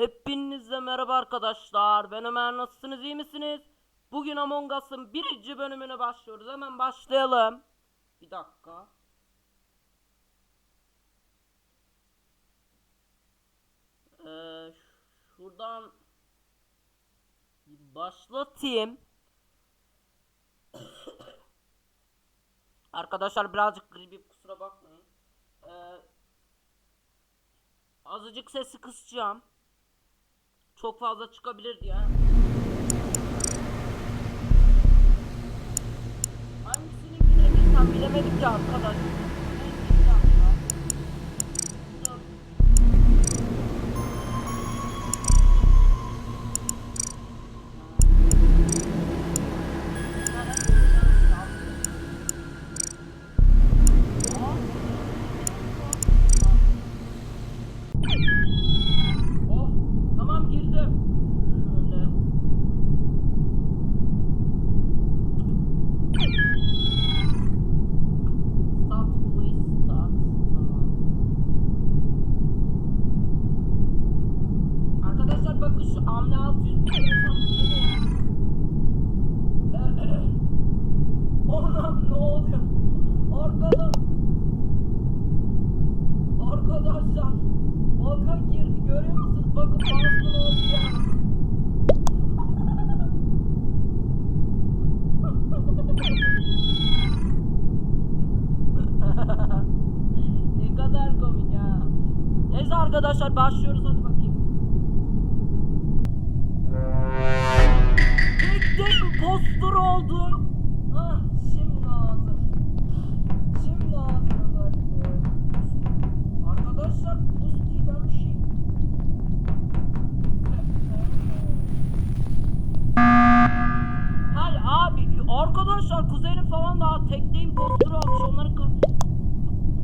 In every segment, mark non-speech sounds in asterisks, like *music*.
Hepinize merhaba arkadaşlar. Ben Ömer. Nasılsınız? iyi misiniz? Bugün Among Us'ın birinci bölümüne başlıyoruz. Hemen başlayalım. Bir dakika. Ee, şuradan başlatayım. Arkadaşlar birazcık gribim kusura bakmayın. Ee, azıcık sesi kısacağım. Çok fazla çıkabilir diye. Hangisini bilebilsem bilemedim ki arkadaş. Bakın şu bir hesap Anam *coughs* ne oluyor? Arkada. Arkadaşlar. Bakın girdi görüyor musunuz? Bakın basın oldu ya. *laughs* ne kadar komik ha. Neyse arkadaşlar başlıyoruz hadi bakayım. İmpostor oldum. Ah şimdi ağzım. Şimdi ağzım özellikle. Arkadaşlar buz diye ben bir şey... Hayır abi arkadaşlar kuzenim falan daha tekne impostor olmuş onların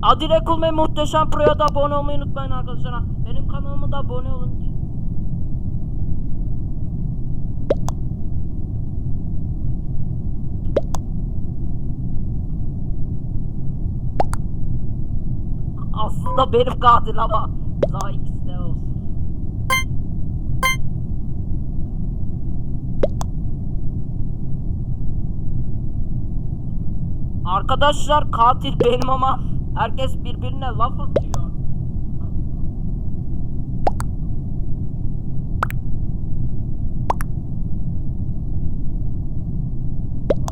Adile Kulme Muhteşem Pro'ya da abone olmayı unutmayın arkadaşlar. Benim kanalıma da abone olun. Aslında benim katil ama daha de olsun. Arkadaşlar katil benim ama herkes birbirine laf atıyor.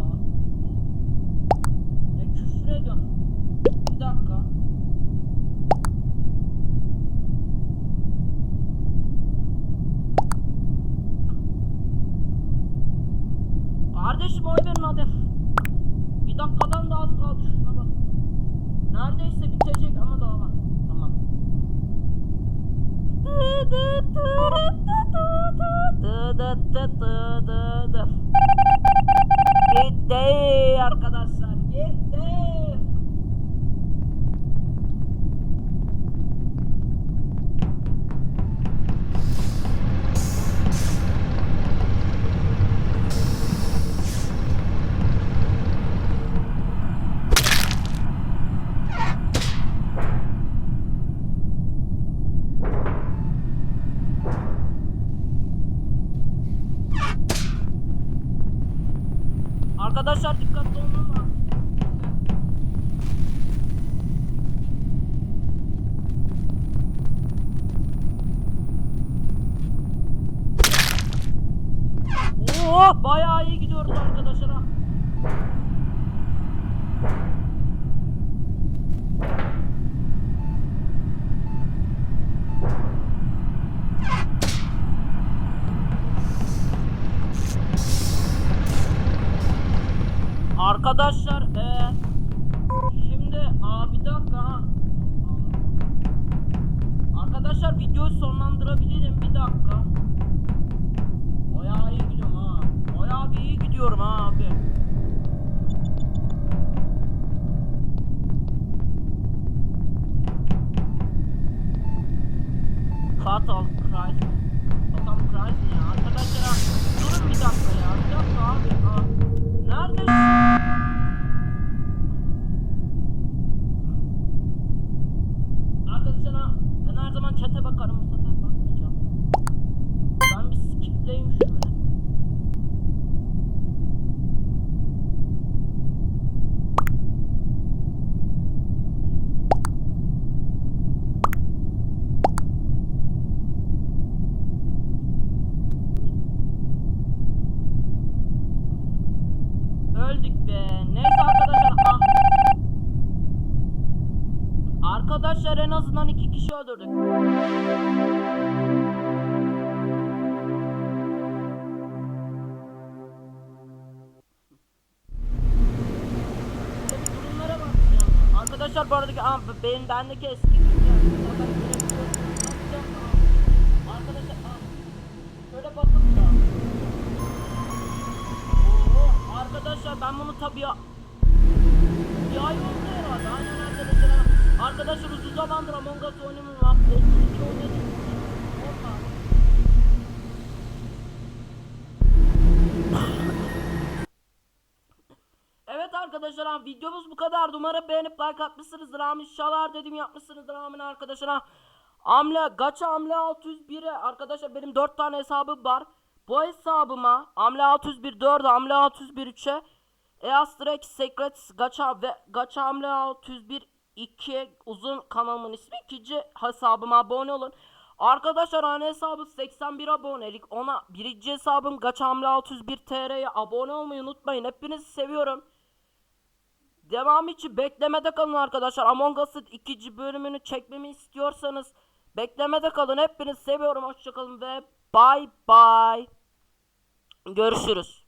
Aa, Ne küfür ediyorsun? Bir dakika. Hadi. Bir dakikadan da az kaldı şuna bak. Neredeyse bitecek ama daha var. Tamam. Gitti arkadaşlar Arkadaşlar dikkatli olun ama. Oo, bayağı iyi gidiyoruz. Arkadaşlar videoyu sonlandırabilirim bir dakika. Bayağı iyi gidiyorum ha. Bayağı bir iyi gidiyorum ha abi. Fatal Cry. Fatal Cry ne ya? Arkadaşlar durun bir dakika ya. Bir dakika abi. Ha. Neredesin? Arkadaşlar ben her zaman çete bakarım bu sefer. Bekleyin şöyle. Öldük be. Neyse arkadaşlar. Ah. Arkadaşlar en azından iki kişi öldürdük. Arkadaşlar bu arada ah, benim bendeki eski yapacağım ah? Arkadaşlar ben bunu tabii ya... Bir ay oldu herhalde. Aynen arkadaşlar. Arkadaşlar uzun zamandır Among Us oynamıyorum. Hafta içi oynadım. Arkadaşlar videomuz bu kadar. Umarım beğenip like atmışsınızdır. Amin inşallah dedim yapmışsınızdır amin arkadaşlar. Amle Gacha Amle 601'e arkadaşlar benim 4 tane hesabım var. Bu hesabıma Amle 601 4 Amle 601 3'e Eastrek Secrets Gacha ve Gacha Amle 601 2 uzun kanalımın ismi ikinci hesabıma abone olun. Arkadaşlar ana hesabı 81 abonelik. Ona birinci hesabım Gacha Amle 601 TR'ye abone olmayı unutmayın. Hepinizi seviyorum. Devam için beklemede kalın arkadaşlar. Among Us'ın ikinci bölümünü çekmemi istiyorsanız beklemede kalın. Hepinizi seviyorum. Hoşçakalın ve bye bye. Görüşürüz.